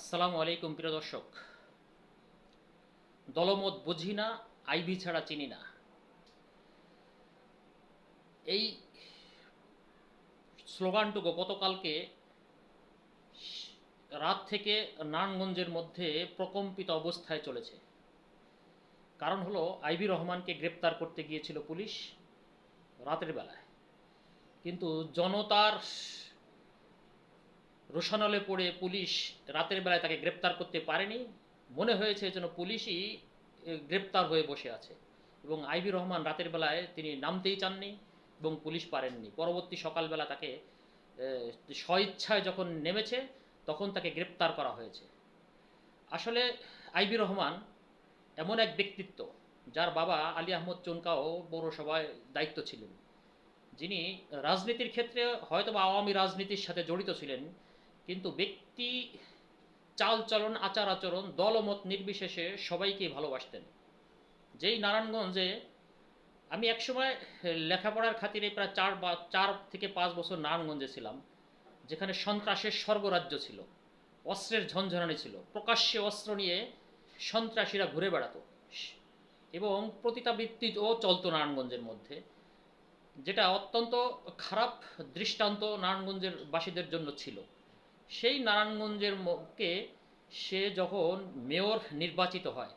আসসালামু আলাইকুম, প্রিয় দর্শক। দলমত বুঝি না, আইভি ছাড়া চিনি না। এই স্লোগানটুকু গতকালকে রাত থেকে নারায়ণগঞ্জের মধ্যে প্রকম্পিত অবস্থায় চলেছে। কারণ হলো আইবি রহমানকে গ্রেপ্তার করতে গিয়েছিল পুলিশ রাতের বেলায়। কিন্তু জনতার রোশানলে পড়ে পুলিশ রাতের বেলায় তাকে গ্রেপ্তার করতে পারেনি। মনে হয়েছে যেন পুলিশই গ্রেপ্তার হয়ে বসে আছে। এবং আইবি রহমান রাতের বেলায় তিনি নামতেই চাননি এবং পুলিশ পারেননি। পরবর্তী সকালবেলা তাকে স্বইচ্ছায় যখন নেমেছে, তখন তাকে গ্রেপ্তার করা হয়েছে। আসলে আইবি রহমান এমন এক ব্যক্তিত্ব, যার বাবা আলী আহমদ চুনকাও পৌরসভায় দায়িত্ব ছিলেন। যিনি রাজনীতির ক্ষেত্রে হয়তো আওয়ামী রাজনীতির সাথে জড়িত ছিলেন কিন্তু ব্যক্তি, চালচলন আচার আচরণ দলমত নির্বিশেষে সবাইকেই ভালোবাসতেন। যেই নারায়ণগঞ্জে আমি একসময় লেখাপড়ার খাতিরে প্রায় চার বা, চার থেকে পাঁচ বছর নারায়ণগঞ্জে ছিলাম, যেখানে সন্ত্রাসের স্বর্গরাজ্য ছিল, অস্ত্রের ঝনঝনানি ছিল, প্রকাশ্যে অস্ত্র নিয়ে সন্ত্রাসীরা ঘুরে বেড়াত। এবং ও চলতো নারায়ণগঞ্জের মধ্যে, যেটা অত্যন্ত খারাপ দৃষ্টান্ত নারায়ণগঞ্জের বাসীদের জন্য ছিল। সেই নারায়ণগঞ্জের কে সে যখন মেয়র নির্বাচিত হয়,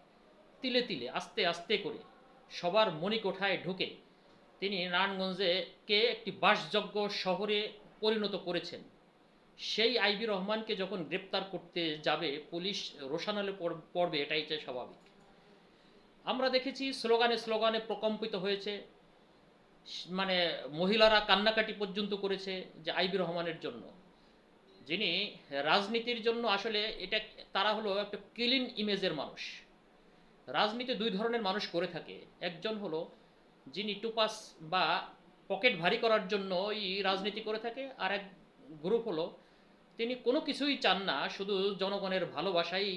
তিলে তিলে, আস্তে আস্তে করে সবার মণিকোঠায় ঢুকে তিনি নারায়ণগঞ্জে কে একটি বাসযোগ্য শহরে পরিণত করেছেন। সেই আইবি রহমানকে যখন গ্রেপ্তার করতে যাবে, পুলিশ রোশানালে পড়বে, এটাই যে স্বাভাবিক। আমরা দেখেছি স্লোগানে স্লোগানে প্রকম্পিত হয়েছে মানে মহিলারা কান্নাকাটি পর্যন্ত করেছে যে আইবি রহমানের জন্য। যিনি রাজনীতির জন্য আসলে এটা, তারা হলো একটা ক্লিন ইমেজের মানুষ। রাজনীতি দুই ধরনের মানুষ করে থাকে। একজন হলো যিনি টুপাস বা পকেট ভারী করার জন্য রাজনীতি করে থাকে, আর এক গ্রুপ হলো তিনি কোনো কিছুই চান না, শুধু জনগণের ভালোবাসাই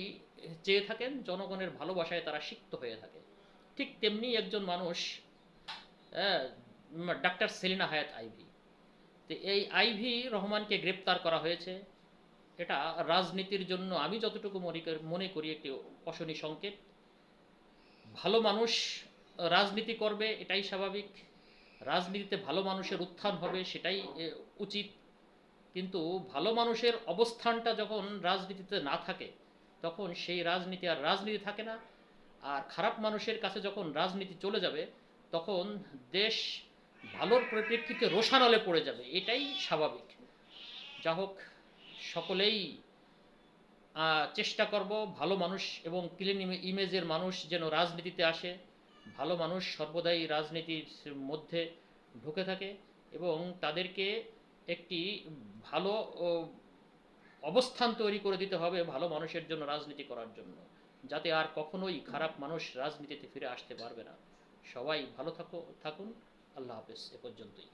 চেয়ে থাকেন, জনগণের ভালোবাসায় তারা সিক্ত হয়ে থাকে। ঠিক তেমনি একজন মানুষ ডাক্তার সেলিনা হায়াত আইভি। তো এই আইভি রহমানকে গ্রেপ্তার করা হয়েছে, এটা রাজনীতির জন্য আমি যতটুকু মনে করি- মনে করি একটি অশনি সংকেত। ভালো মানুষ রাজনীতি করবে, এটাই স্বাভাবিক। রাজনীতিতে ভালো মানুষের উত্থান হবে, সেটাই উচিত। কিন্তু ভালো মানুষের অবস্থানটা যখন রাজনীতিতে না থাকে, তখন সেই রাজনীতি আর রাজনীতি থাকে না। আর খারাপ মানুষের কাছে যখন রাজনীতি চলে যাবে, তখন দেশ ভালোর পরিপ্রেক্ষিতে রোশানলে পড়ে যাবে, এটাই স্বাভাবিক। যা হোক, সকলেই চেষ্টা করব ভালো মানুষ এবং ক্লিন ইমেজের মানুষ যেন রাজনীতিতে আসে, ভালো মানুষ সর্বদাই রাজনীতির মধ্যে ঢুকে থাকে এবং তাদেরকে একটি ভালো অবস্থান তৈরি করে দিতে হবে ভালো মানুষের জন্য রাজনীতি করার জন্য, যাতে আর কখনোই খারাপ মানুষ রাজনীতিতে ফিরে আসতে পারবে না। সবাই ভালো থাকো, থাকুন। আল্লাহ হাফেজ এ পর্যন্তই।